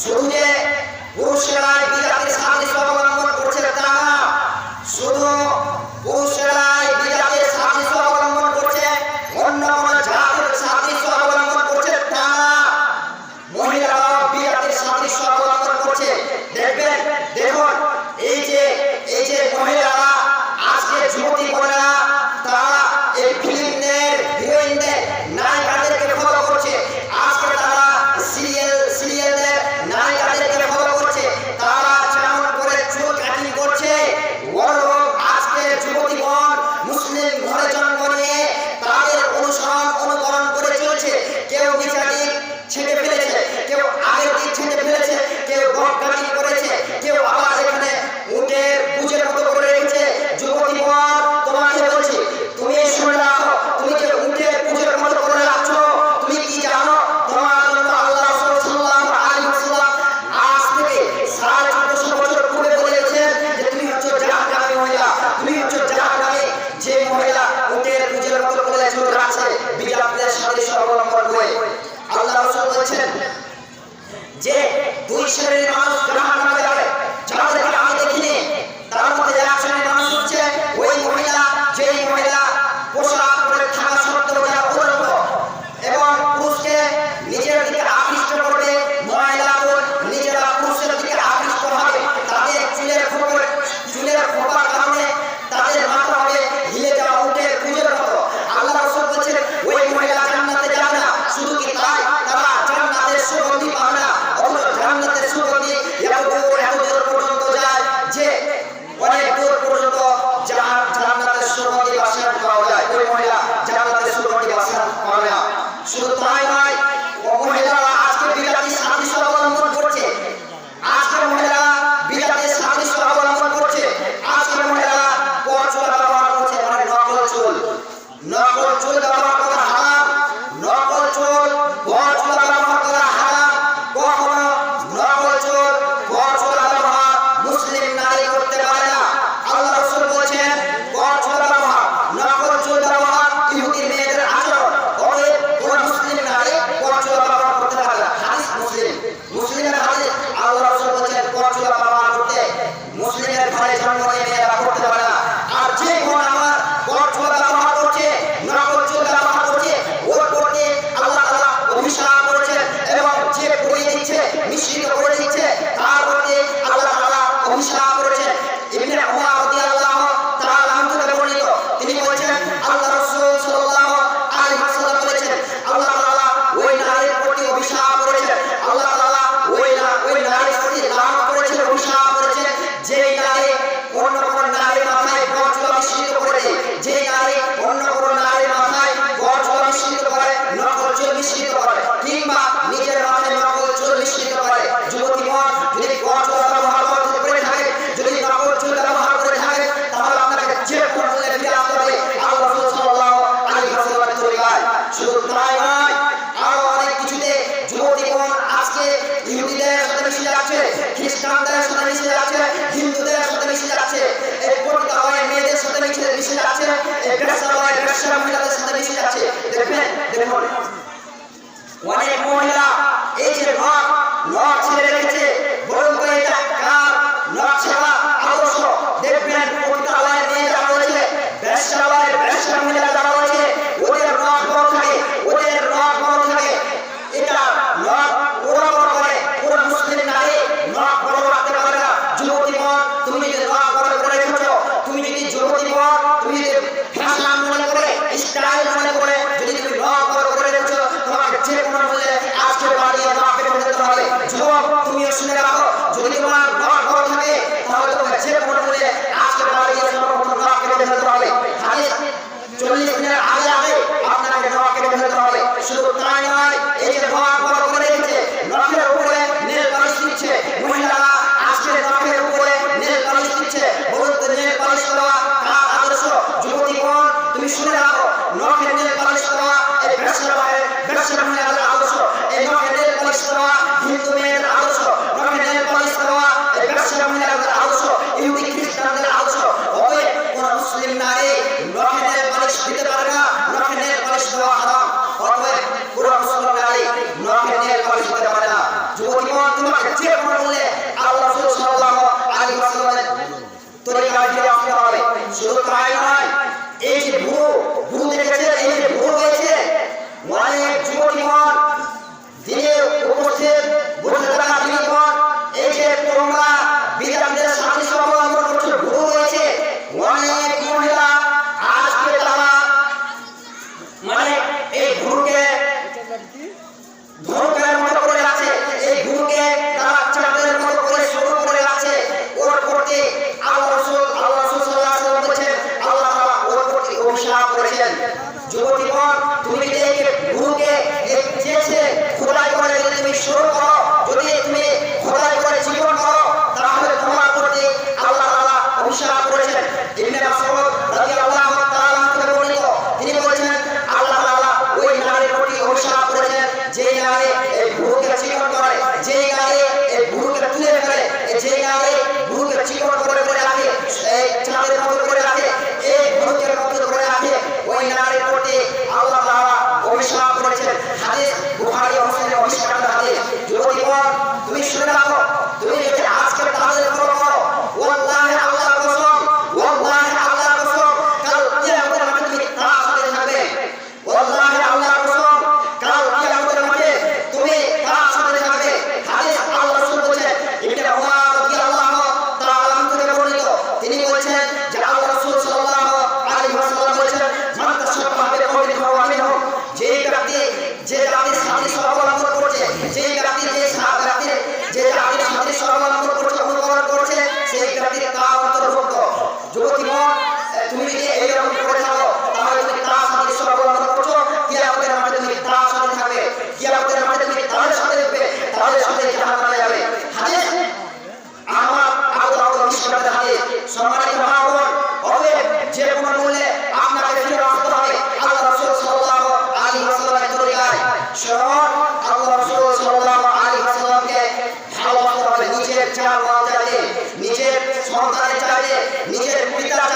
শুধু যে দুই মিশ্রিত করে Oscar. হিসাবে হবে সম্মানিত মহাগণ অতএব যে কোনো মূল্যে আপনাকে রেখে রাখতে হবে। আল্লাহ রাসূল সাল্লাল্লাহু আলাইহি ওয়াসাল্লামের তরিকায় শরণ। আল্লাহ রাসূল সাল্লাল্লাহু আলাইহি ওয়াসাল্লামকে ভালোবাসতে হবে। নিজের চাল চাইলে নিজের সন্তানের চাইলে নিজের পিতার